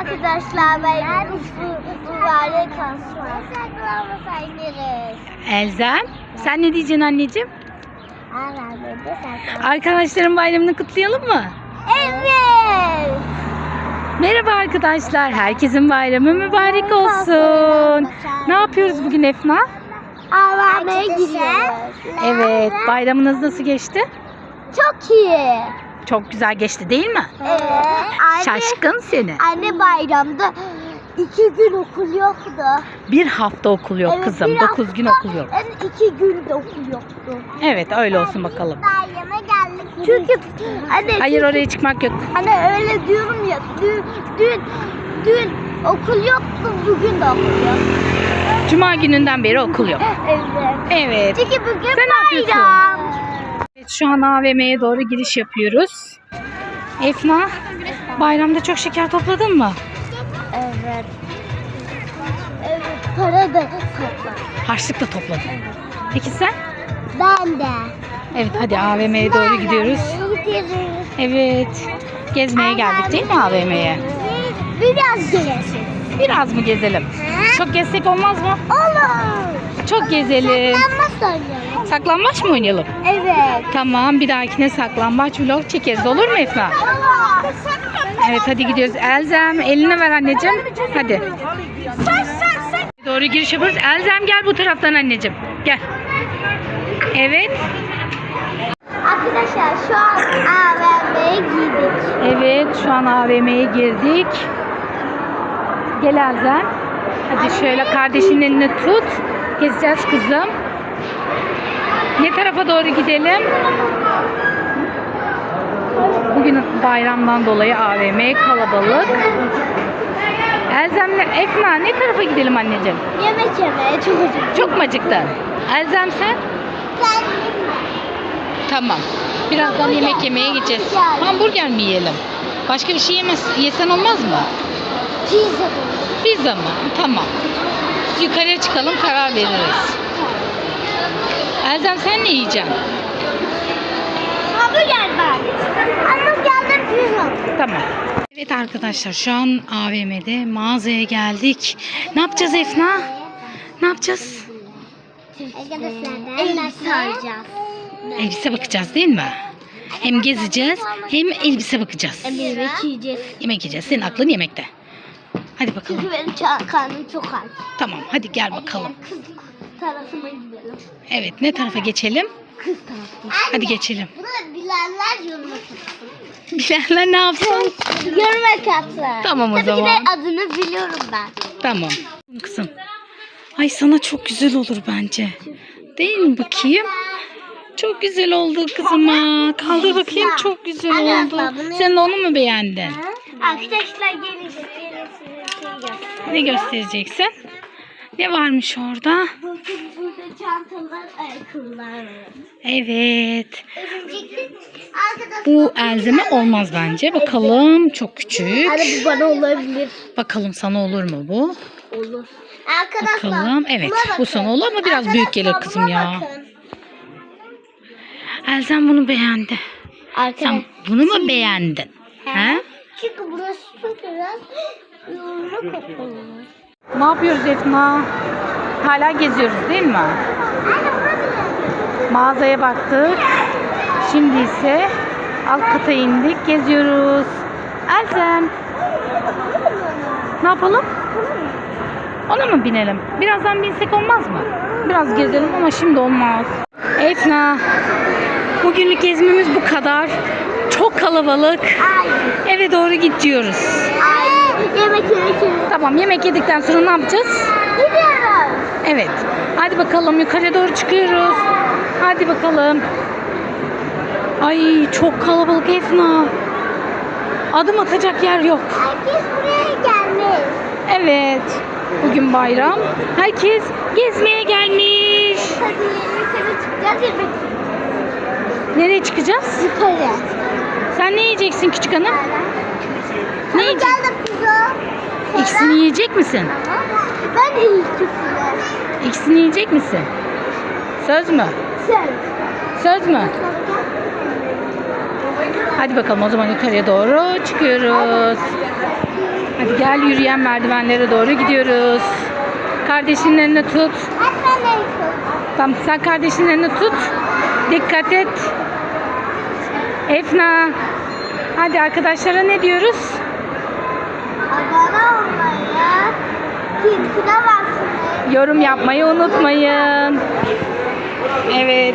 arkadaşlar bu mübarek olsun. Elzem sen ne diyeceksin anneciğim? Arkadaşların bayramını kutlayalım mı? Evet. Merhaba arkadaşlar. Herkesin bayramı mübarek olsun. Ne yapıyoruz bugün Efna? Arabe'ye gidiyoruz. Evet, bayramınız nasıl geçti? Çok iyi. Çok güzel geçti değil mi? Evet. Anne, Şaşkın seni. anne bayramda iki gün okul yoktu. Bir hafta okul yok Evet, kızım. 9 gün okul yok. Yani iki gün de okul yoktu. Evet öyle olsun bakalım. Bayrama geldik. Çünkü anne Hayır oraya çıkmak yok. Hani öyle diyorum ya dün dün dün okul yoktu bugün de okul yok. Cuma gününden beri okul yok. Evet. Evet. Çünkü bugün Sen ne yapıyorsun? Şu an AVM'ye doğru giriş yapıyoruz. Efna, bayramda çok şeker topladın mı? Evet. Evet para da topla. Harçlık da topladın. Peki sen? Ben de. Evet hadi AVM'ye doğru gidiyoruz. Gidiyoruz. Evet. Gezmeye geldik değil mi AVM'ye? Biraz gelesin. Biraz mı gezelim? Çok gezsek olmaz mı? Olur. Çok gezelim. Saklanma. Saklambaç mı oynayalım? Evet. Tamam bir dahakine saklambaç vlog çekeriz olur mu Efna? Evet hadi gidiyoruz. Elzem elini ver anneciğim. Hadi. Doğru giriş yapıyoruz. Elzem gel bu taraftan anneciğim. Gel. Evet. Arkadaşlar şu an AVM'ye giydik. Evet şu an AVM'ye girdik. Gel Elzem. Hadi şöyle kardeşinin elini tut. Gezeceğiz kızım. Ne tarafa doğru gidelim? Bugün bayramdan dolayı AVM kalabalık. Elzem'le Efna ne tarafa gidelim anneciğim? Yemek yemeye çok acıktım. Çok mu acıktın? Elzem sen? Ben Tamam. Birazdan yemek yemeye gideceğiz. Hamburger mi yiyelim? Başka bir şey yemez, yesen olmaz mı? pizza. Pizza mı? Tamam. Yukarıya çıkalım karar veririz. Elzem sen ne yiyeceksin? Hamburger ben. Hamburgerden pizza. Tamam. Evet arkadaşlar şu an AVM'de mağazaya geldik. Ne yapacağız Efna? Ne yapacağız? Arkadaşlar elbise alacağız. Elbise bakacağız değil mi? Hem gezeceğiz hem elbise bakacağız. Yemek yiyeceğiz. Yemek yiyeceğiz. Senin aklın yemekte. Hadi bakalım. Çünkü benim karnım çok aç. Tamam hadi gel bakalım. Kız tarafıma gidelim. Evet ne tarafa geçelim? Kız tarafına. Hadi geçelim. Bunu bilenler yoruma katsın. Bilenler ne yapsın? Yoruma katsın. Tamam o Tabii zaman. ki de adını biliyorum ben. Tamam. Kızım. Ay sana çok güzel olur bence. Değil mi bakayım? Çok güzel oldu kızıma. Kaldır bakayım çok güzel oldu. Sen de onu mu beğendin? Arkadaşlar gelin şey. Ne göstereceksin? Ne varmış orada? Bakın burada çantalar, ayakkabılar var. Evet. Bu elzeme olmaz bence. Bakalım çok küçük. Hani bu bana olabilir. Bakalım sana olur mu bu? Olur. Arkadaşlar. Bakalım. Evet, bu sana olur ama biraz büyük gelir kızım ya. bakın. Elzem bunu beğendi. Sen Arkadaşlar. bunu mu beğendin? He? Çünkü burası biraz yoğunluk kapalı. Ne yapıyoruz Efna? Hala geziyoruz değil mi? Mağazaya baktık. Şimdi ise alt kata indik. Geziyoruz. Elzem. Ne yapalım? Ona mı binelim? Birazdan binsek olmaz mı? Biraz gezelim ama şimdi olmaz. Efna. Bugünlük gezmemiz bu kadar. Çok kalabalık. Eve doğru gidiyoruz. Ay. Yemek yemek. Tamam yemek yedikten sonra ne yapacağız? Gidiyoruz. Evet. Hadi bakalım yukarı doğru çıkıyoruz. Hadi bakalım. Ay çok kalabalık Efna. Adım atacak yer yok. Herkes buraya gelmiş. Evet. Bugün bayram. Herkes gezmeye gelmiş. Hadi yukarı çıkacağız yemek. Nereye çıkacağız? Yukarı. Sen ne yiyeceksin küçük hanım? Ne Ne pizza. İkisini yiyecek misin? Ben ikisini. İkisini yiyecek misin? Söz mü? Sen. Söz mü? Hadi bakalım o zaman yukarıya doğru çıkıyoruz. Hadi Gel yürüyen merdivenlere doğru gidiyoruz. Kardeşinin elini tut. Tamam sen kardeşinin elini tut. Dikkat et. Efna. Hadi arkadaşlara ne diyoruz? Abone olmayı, tilkine basmayı. Yorum yapmayı unutmayın. Evet.